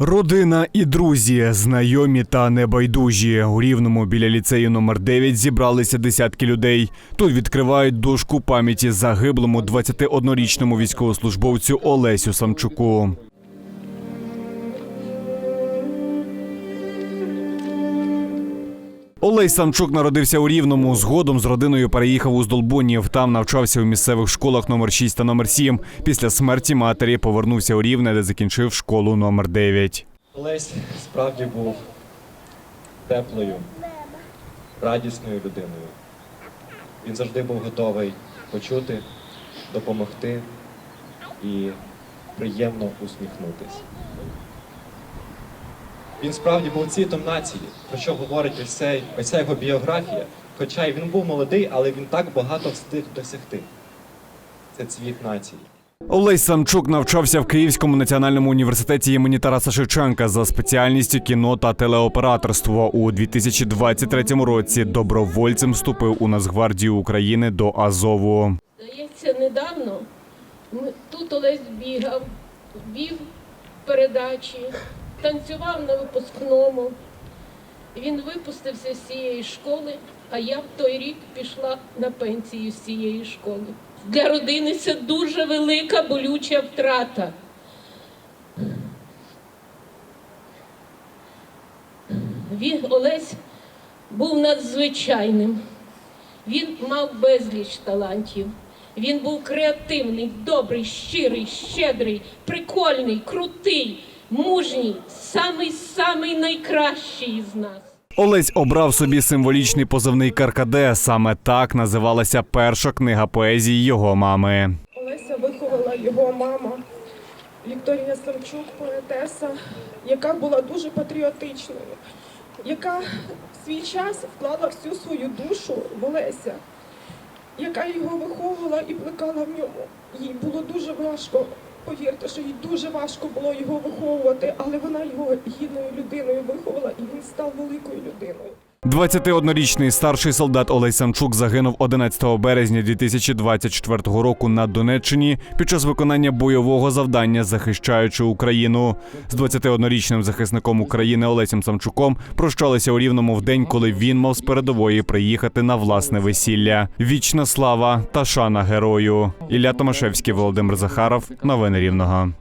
Родина і друзі, знайомі та небайдужі. У рівному біля ліцею номер 9 зібралися десятки людей. Тут відкривають дошку пам'яті загиблому 21-річному військовослужбовцю Олесю Самчуку. Олесь Самчук народився у Рівному. Згодом з родиною переїхав у Здолбунів. Там навчався у місцевих школах номер 6 та номер 7. Після смерті матері повернувся у Рівне, де закінчив школу номер 9. Олесь справді був теплою, радісною людиною. Він завжди був готовий почути, допомогти і приємно усміхнутись. Він справді був цвітом нації, про що говорить ось, цей, ось ця його біографія. Хоча й він був молодий, але він так багато встиг досягти. Це цвіт нації. Олесь Самчук навчався в Київському національному університеті імені Тараса Шевченка за спеціальністю кіно та телеоператорство. У 2023 році добровольцем вступив у Нацгвардію України до Азову. Здається, недавно ми- тут Олесь бігав, вів передачі, танцював на випускному. Він випустився з цієї школи, а я в той рік пішла на пенсію з цієї школи. Для родини це дуже велика болюча втрата. Він Олесь був надзвичайним. Він мав безліч талантів. Він був креативний, добрий, щирий, щедрий, прикольний, крутий, мужній, самий самий найкращий із нас. Олесь обрав собі символічний позивний Каркаде. Саме так називалася перша книга поезії його мами. Олеся виховала його мама Вікторія Самчук, поетеса, яка була дуже патріотичною, яка в свій час вклала всю свою душу в Олеся, яка його виховувала і плекала в ньому. Їй було дуже важко, повірте, що їй дуже важко було його виховувати, але вона його гідною людиною виховала, і він став великою людиною. 21-річний старший солдат Олесь Самчук загинув 11 березня 2024 року на Донеччині під час виконання бойового завдання, захищаючи Україну. З 21-річним захисником України Олесем Самчуком прощалися у рівному в день, коли він мав з передової приїхати на власне весілля. Вічна слава та шана герою. Ілля Томашевський, Володимир Захаров. Новини Рівного.